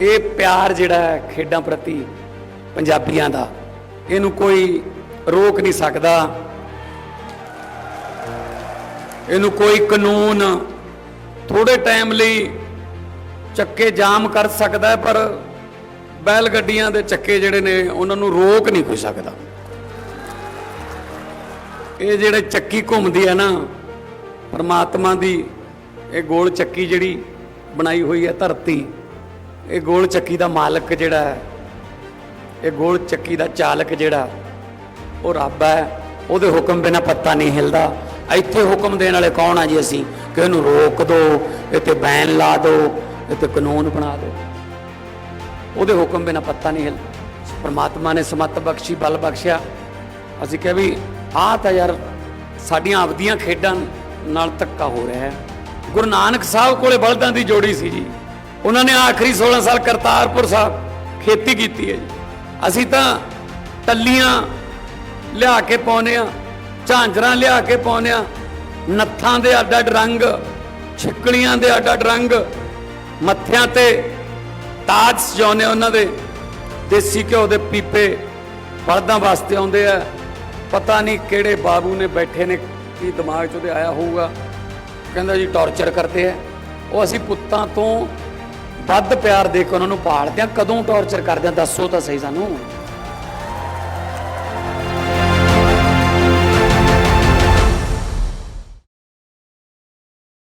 ਇਹ ਪਿਆਰ ਜਿਹੜਾ ਹੈ ਖੇਡਾਂ ਪ੍ਰਤੀ ਪੰਜਾਬੀਆਂ ਦਾ, ਇਹਨੂੰ ਕੋਈ ਰੋਕ ਨਹੀਂ ਸਕਦਾ। ਇਹਨੂੰ ਕੋਈ ਕਾਨੂੰਨ ਥੋੜੇ ਟਾਈਮ ਲਈ ਚੱਕੇ ਜਾਮ ਕਰ ਸਕਦਾ ਪਰ ਬੈਲ ਗੱਡੀਆਂ ਦੇ ਚੱਕੇ ਜਿਹੜੇ ਨੇ, ਉਹਨਾਂ ਨੂੰ ਰੋਕ ਨਹੀਂ ਕੋਈ ਸਕਦਾ। ਇਹ ਜਿਹੜੇ ਚੱਕੀ ਘੁੰਮਦੀ ਹੈ ਨਾ, ਪਰਮਾਤਮਾ ਦੀ ਇਹ ਗੋਲ ਚੱਕੀ ਜਿਹੜੀ ਬਣਾਈ ਹੋਈ ਹੈ ਧਰਤੀ ਇਹ ਗੋਲ ਚੱਕੀ ਦਾ ਮਾਲਕ ਜਿਹੜਾ ਹੈ, ਇਹ ਗੋਲ ਚੱਕੀ ਦਾ ਚਾਲਕ ਜਿਹੜਾ, ਉਹ ਰੱਬ ਹੈ। ਉਹਦੇ ਹੁਕਮ ਬਿਨਾ ਪੱਤਾ ਨਹੀਂ ਹਿਲਦਾ। ਇੱਥੇ ਹੁਕਮ ਦੇਣ ਵਾਲੇ ਕੌਣ ਆ ਜੀ ਅਸੀਂ? ਕਿ ਇਹਨੂੰ ਰੋਕ ਦਿਓ ਇੱਥੇ ਬੈਨ ਲਾ ਦਿਓ ਇੱਥੇ ਕਾਨੂੰਨ ਬਣਾ ਦਿਓ ਉਹਦੇ ਹੁਕਮ ਬਿਨਾ ਪੱਤਾ ਨਹੀਂ ਹਿਲਦਾ। ਪਰਮਾਤਮਾ ਨੇ ਸਮੱਤ ਬਖਸ਼ੀ, ਬਲ ਬਖਸ਼ਿਆ। ਅਸੀਂ ਕਿਹਾ ਵੀ, ਆਹ ਤਾਂ ਯਾਰ ਸਾਡੀਆਂ ਆਪਦੀਆਂ ਖੇਡਾਂ ਨਾਲ ਧੱਕਾ ਹੋ ਰਿਹਾ ਹੈ। ਗੁਰੂ ਨਾਨਕ ਸਾਹਿਬ ਕੋਲੇ ਬਲਦਾਂ ਦੀ ਜੋੜੀ ਸੀ ਜੀ। ਉਹਨਾਂ ਨੇ ਆਖਰੀ 16 ਸਾਲ ਕਰਤਾਰਪੁਰ ਸਾਹਿਬ ਖੇਤੀ ਕੀਤੀ ਹੈ ਜੀ। ਅਸੀਂ ਤਾਂ ਟੱਲੀਆਂ ਲਿਆ ਕੇ ਪਾਉਨੇ ਆ ਝਾਂਜਰਾਂ ਲਿਆ ਕੇ ਪਾਉਨੇ ਆ ਨੱਥਾਂ ਦੇ ਅੱਡ ਅੱਡ ਰੰਗ ਛਿੱਕਲੀਆਂ ਦੇ ਅੱਡ ਅੱਡ ਰੰਗ, ਮੱਥਿਆਂ ਤੇ ਤਾਜ ਸਜਾਉਨੇ ਉਹਨਾਂ ਦੇ, ਦੇਸੀ ਘਿਓ ਦੇ ਪੀਪੇ ਬਲਦਾਂ ਵਾਸਤੇ ਆਉਂਦੇ ਆ। ਪਤਾ ਨਹੀਂ ਕਿਹੜੇ ਬਾਬੂ ਨੇ ਬੈਠੇ ਨੇ, ਕੀ ਦਿਮਾਗ 'ਚ ਉਹਦੇ ਆਇਆ ਹੋਊਗਾ। ਕਹਿੰਦਾ ਜੀ ਟੌਰਚਰ ਕਰਦੇ ਆ। ਉਹ ਅਸੀਂ ਪੁੱਤਾਂ ਤੋਂ ਵੱਧ ਪਿਆਰ ਦੇ ਕੇ ਉਹਨਾਂ ਨੂੰ ਪਾਲਦੇ ਆ ਕਦੋਂ ਟੌਰਚਰ ਕਰਦੇ ਆ ਦੱਸੋ ਤਾਂ ਸਹੀ ਸਾਨੂੰ।